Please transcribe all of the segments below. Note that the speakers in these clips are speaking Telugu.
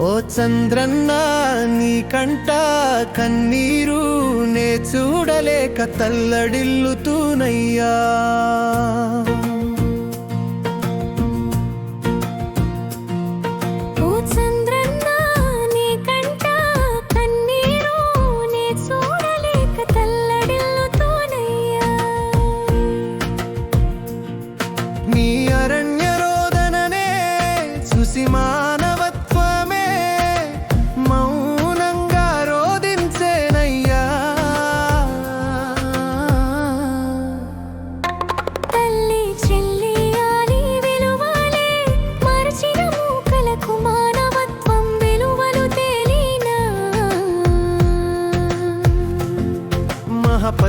ఓ చంద్రన్న నీ కంట కన్నీరు నే చూడలేక తల్లడిల్లుతోనయ్యా. నీ అరణ్య రోదననే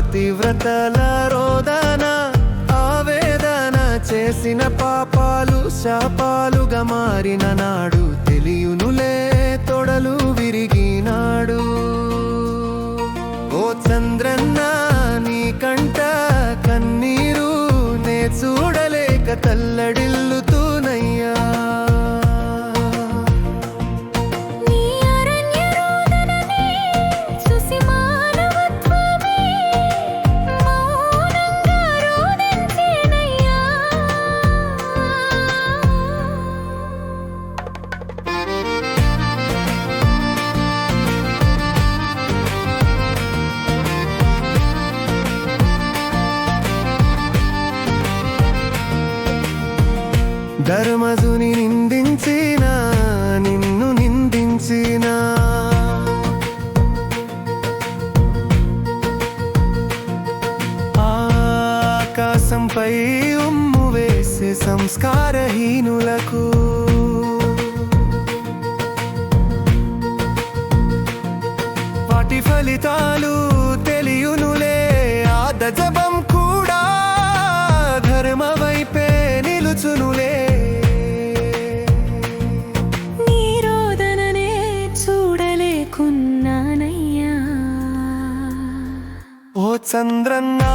పతివ్రతల రోదన ఆవేదన చేసిన పాపాలు శాపాలుగా మారిన నాడు తెలియునులే తొడలు విరిగినాడు. ఓ చంద్రన్న నీ కంట కన్నీరు నే చూడలేక తల్లడిల్లుతూ ధర్మజుని నిందించిన నిన్ను నిందించిన. ఆకాశంపై ఉమ్ము వేసే సంస్కారహీనులకు వాటి ఫలితాలు చూడలేకున్నానయ్యా ఓ చంద్రన్నా